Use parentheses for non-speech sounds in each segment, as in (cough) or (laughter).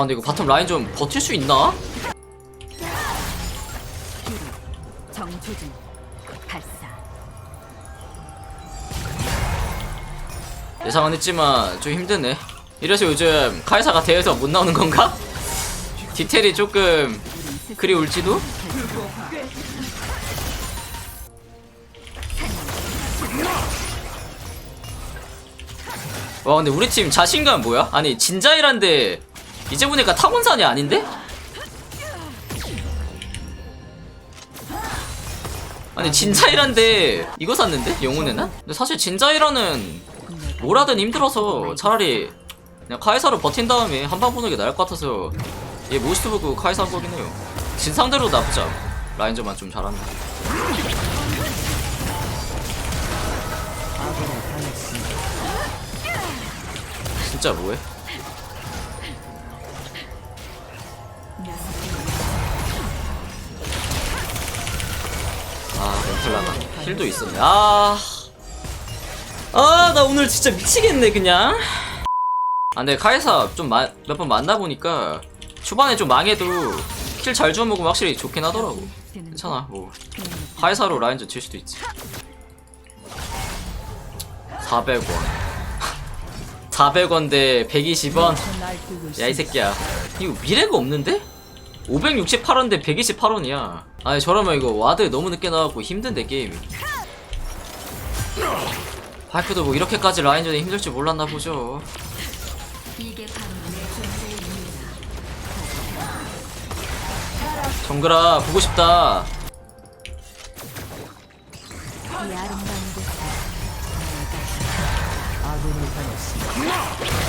아 근데 이거 바텀 라인 좀 버틸 수 있나? 정조준 발사 예상은 했지만 좀 힘드네 이래서 요즘 카이사가 대회에서 못 나오는 건가? 디테일이 조금 그리 울지도? 와 근데 우리 팀 자신감 뭐야? 아니 진자이란데 이제 보니까 타곤산이 아닌데? 아니 진자이란데 이거 샀는데? 영혼에는? 근데 사실 진자이라는 뭐라든 힘들어서 차라리 그냥 카이사로 버틴 다음에 한방 보는 게 나을 것 같아서 얘 모스트 보고 카이사 한 거긴 해요 진 상대로 나쁘지 않아 라인저만 좀 잘하면 진짜 뭐해? 힐도 있었네. 아... 아 나 오늘 진짜 미치겠네 그냥. 아 근데 카이사 좀 몇 번 만나보니까 초반에 좀 망해도 킬 잘 주워 먹으면 확실히 좋긴 하더라고. 괜찮아 뭐. 카이사로 라인전 칠 수도 있지. 400원. 400원 대 120원. 야 이 새끼야. 이거 미래가 없는데? 568원 대 128원이야. 아니 저러면 이거 와드 너무 늦게 나왔고 힘든데 게임이 발표도 뭐 이렇게까지 라인전이 힘들 줄 몰랐나 보죠. 정글아 보고 싶다.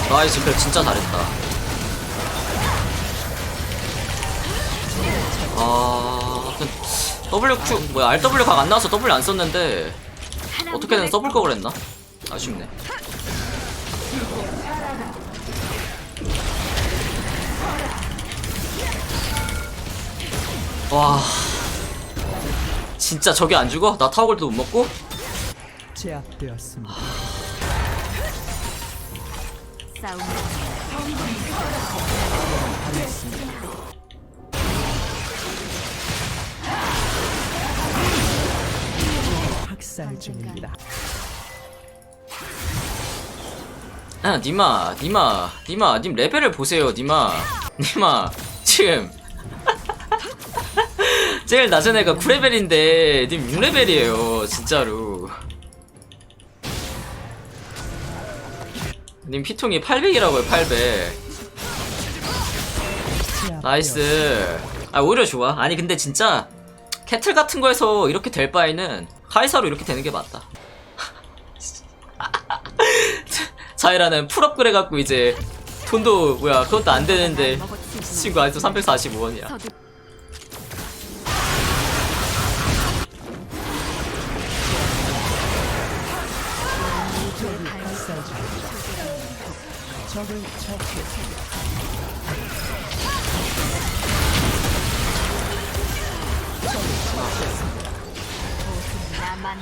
나이스 별 진짜 잘했다 아 그, WQ 뭐야 RW 각 안 나와서 W 안 썼는데 어떻게든 써볼 걸 그랬나? 아쉽네 와 진짜 저게 안 죽어? 나 타워골도 못 먹고? 제압되었습니다. 싸움 학살 중입니다. 아, 니마, 니마, 니마, 님 레벨을 보세요, 니마. 니마, 지금. (laughs) 제일 낮은 애가 9레벨인데, 님 6레벨이에요, 진짜로. 님 피통이 800이라고요, 800. 나이스. 아, 오히려 좋아. 아니, 근데 진짜, 캐틀 같은 거에서 이렇게 될 바에는, 카이사로 이렇게 되는 게 맞다. (laughs) 자이라는 풀업글 해갖고 이제 돈도 뭐야 그것도 안 되는데 친구 아직도 345원이야 나만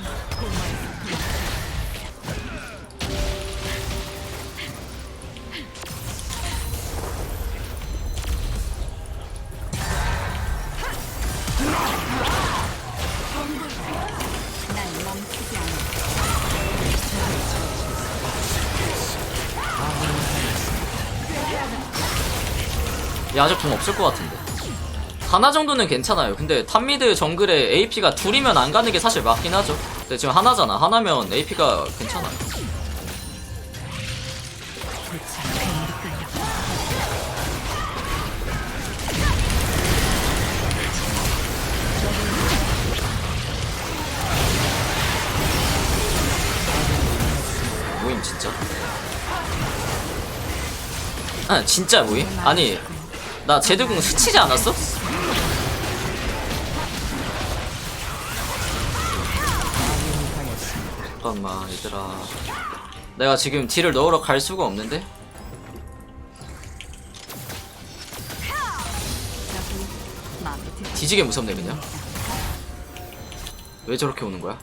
얘 아직 돈 없을 것 같은데 하나 정도는 괜찮아요. 근데 탑미드 정글에 AP가 둘이면 안 가는 게 사실 맞긴 하죠. 근데 지금 하나잖아. 하나면 AP가 괜찮아요. 모임 진짜? 아 진짜 모임? 아니 나 제드궁 스치지 않았어? 잠깐만 얘들아 내가 지금 딜을 넣으러 갈 수가 없는데? 뒤지게 무섭네 그냥 왜 저렇게 오는 거야?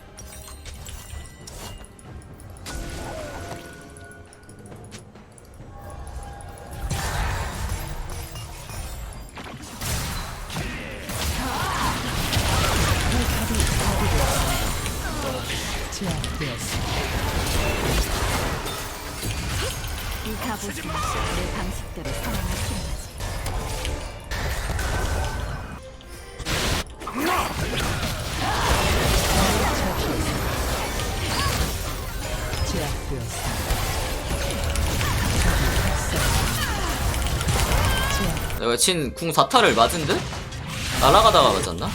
이 갑옷은 내 방식대로 필요하지. 제압되었습니다. 내가 친궁 4타를 맞은 듯? 날아가다가 맞았나?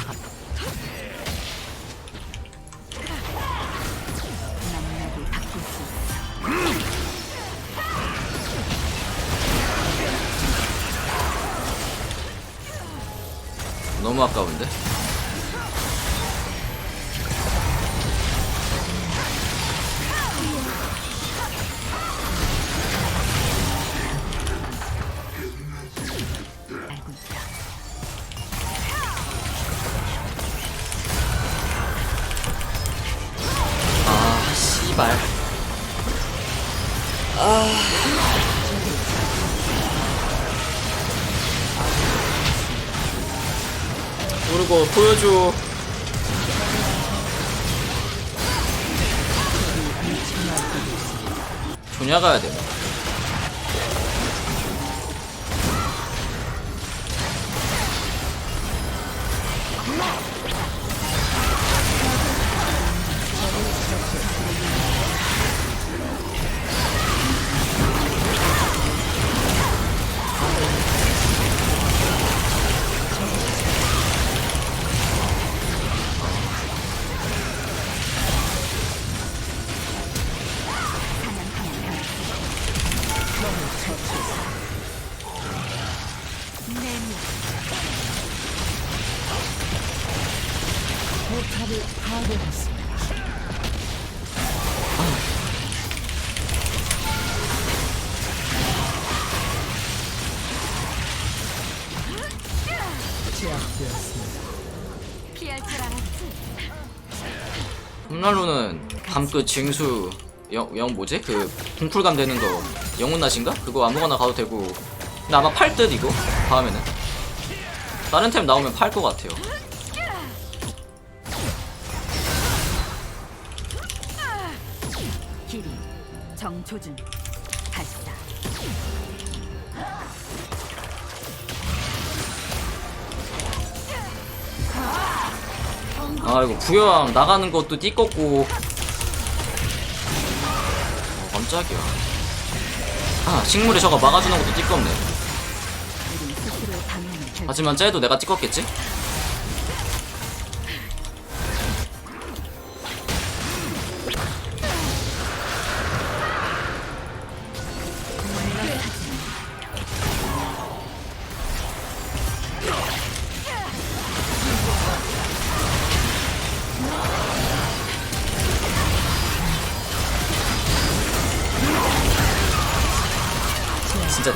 너무 아까운데? 아, 씨발. 아. 모르고 보여줘. 조냐 가야 돼. 포탑을 파괴했습니다. 알았지? 홈날로는 밤끝 징수 영, 영 뭐지? 그 궁풀감 되는 거 영혼낫인가? 그거 아무거나 가도 되고. 근데 아마 팔 듯 이거 다음에는. 다른 템 나오면 팔 것 같아요. 길이 정조준 발사. 아 이거 부여왕 나가는 것도 띠껍고. 어, 깜짝이야 아 식물에 저거 막아주는 것도 띠껍네 하지만 쟤도 내가 띠껍겠지?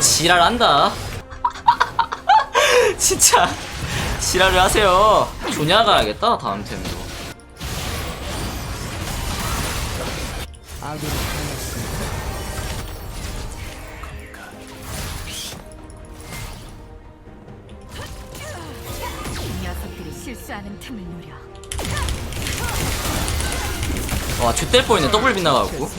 지랄한다. (laughs) 진짜 지랄을 하세요. 조냐 가야겠다 다음 템도. 녀석들이 실수하는 틈을 노려. 와 쥐뗄 뻔했네 더블 빗나가고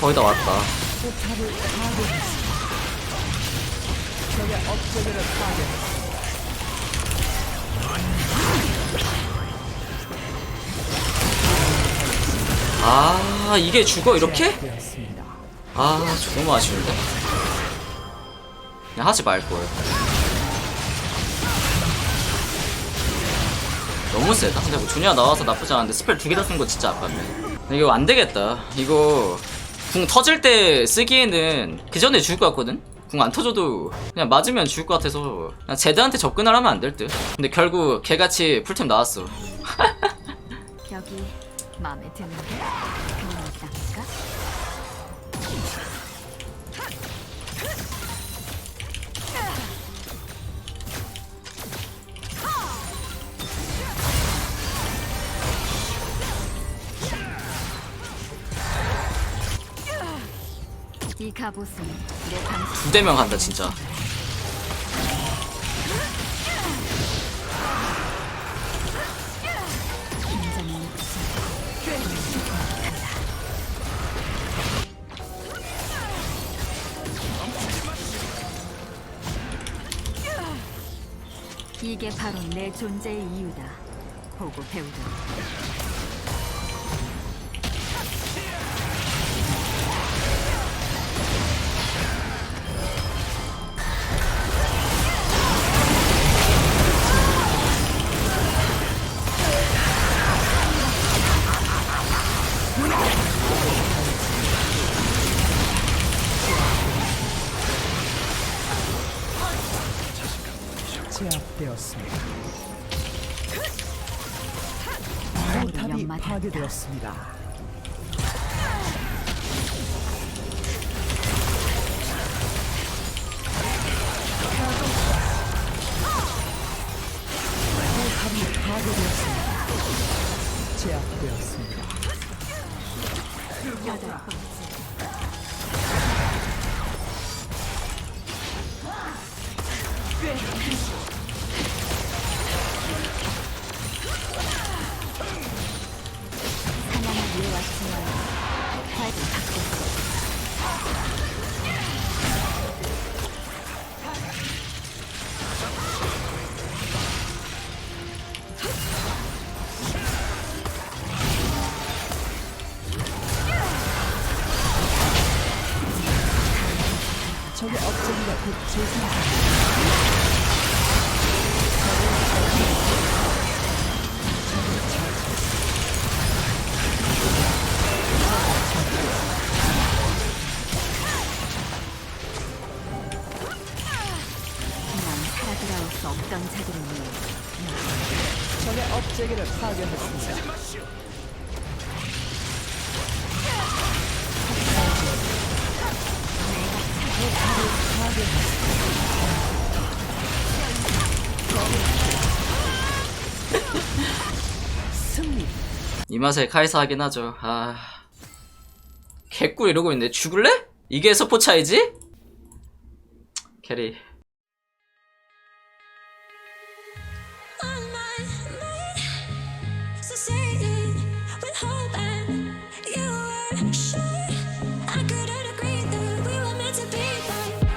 거의 다 왔다. 아 이게 죽어 이렇게? 아 너무 아쉬운데. 그냥 하지 말걸. 너무 세다. 근데 뭐 주니아 나와서 나쁘지 않은데 스펠 두 개 다 쓴 거 진짜 아깝네. 이거 안 되겠다. 이거 궁 터질 때 쓰기에는 그 전에 죽을 것 같거든? 궁 안 터져도 그냥 맞으면 죽을 것 같아서 그냥 제드한테 접근을 하면 안 될 듯. 근데 결국 개같이 풀템 나왔어. (laughs) 여기 마음에 드는데 갑옷은 내 당신 두 대면 간다 진짜. 이게 바로 내 존재의 이유다. 보고. 제압되었습니다. 연마다. 파괴되었습니다. 업적이를 파괴했습니다. 이 맛에 카이사 하긴 하죠. 아. 개꿀 이러고 있는데 죽을래? 이게 서포 차이지? 캐리.